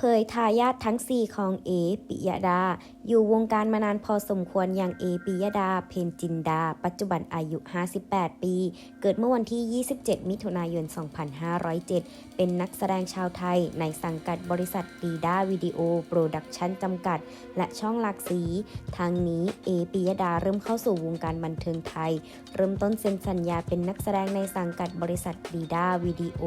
เผยทายาททั้ง 4 ของเอปิยดา อยู่วงการมานานพอสมควรอย่างเอปิยดา เพนจินดา ปัจจุบันอายุ 58 ปี เกิดเมื่อวันที่ 27 มิถุนายน 2507 เป็นนักแสดงชาวไทย ในสังกัดบริษัทดีด้าวิดีโอโปรดักชั่นจำกัด และช่องหลากสี ทางนี้เอปิยดาเริ่มเข้าสู่วงการบันเทิงไทย เริ่มต้นเซ็นสัญญาเป็นนักแสดงในสังกัดบริษัทดีด้าวิดีโอ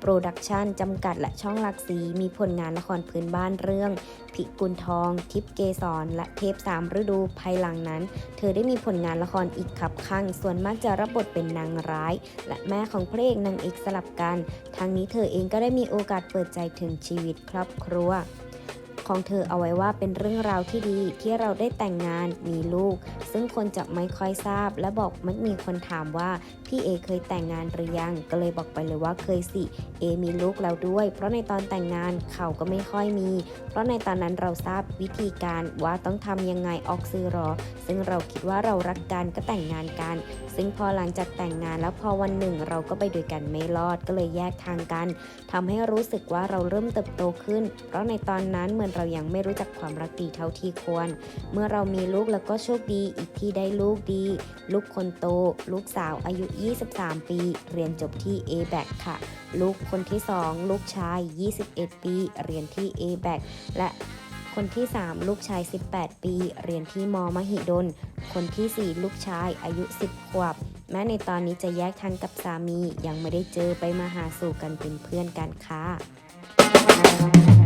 โปรดักชันจำกัดและช่องหลักสีมีผลงานละครพื้นบ้านเรื่องพิกุลทอง ทิพย์เกสรและเทพสามฤดูภายหลังนั้น เธอได้มีผลงานละครอีกขับข้าง ส่วนมากจะรับบทเป็นนางร้าย และแม่ของพระเอกนางเอกสลับกัน ทั้งนี้เธอเองก็ได้มีโอกาสเปิดใจถึงชีวิตครอบครัว ของเธอเอาไว้ว่าเป็นเรื่องราวที่ดีที่เราได้แต่งงานมีลูก ซึ่งคนจะไม่ค่อยทราบ และบอกมักมีคนถามว่า พี่เอเคยแต่งงานหรือยัง ก็เลยบอกไปเลยว่าเคยสิ เอมีลูกแล้วด้วย เพราะในตอนแต่งงานเขาก็ไม่ค่อยมี เพราะในตอนนั้นเราทราบวิธีการว่าต้องทำยังไงออกซื้อรอ ซึ่งเราคิดว่าเรารักกันก็แต่งงานกัน ซึ่งพอหลังจากแต่งงานแล้วพอวันหนึ่งเราก็ไปด้วยกันไม่รอดก็เลยแยกทางกันทำให้รู้สึกว่าเราเริ่มเติบโตขึ้น เพราะในตอนนั้นเหมือนเรายังไม่รู้จักความรักดีเท่าที่ควร เมื่อเรามีลูกแล้วก็โชคดีอีกที่ได้ลูกดี ลูกคนโต ลูกสาวอายุ 23 ปี เรียนจบที่ a b a c ค่ะ ลูกคนที่ 2 ลูกชาย 21 ปี เรียนที่ a b a c และคนที่ 3 ลูกชาย 18 ปี เรียนที่มมหิดล คนทีสี่4 ลูกชายอายุ 10 ขวบ แม้ในตอนนี้จะแยกทางกับสามียังไม่ได้เจอไปมาหาสู่กันเป็นเพื่อนกันค่ะ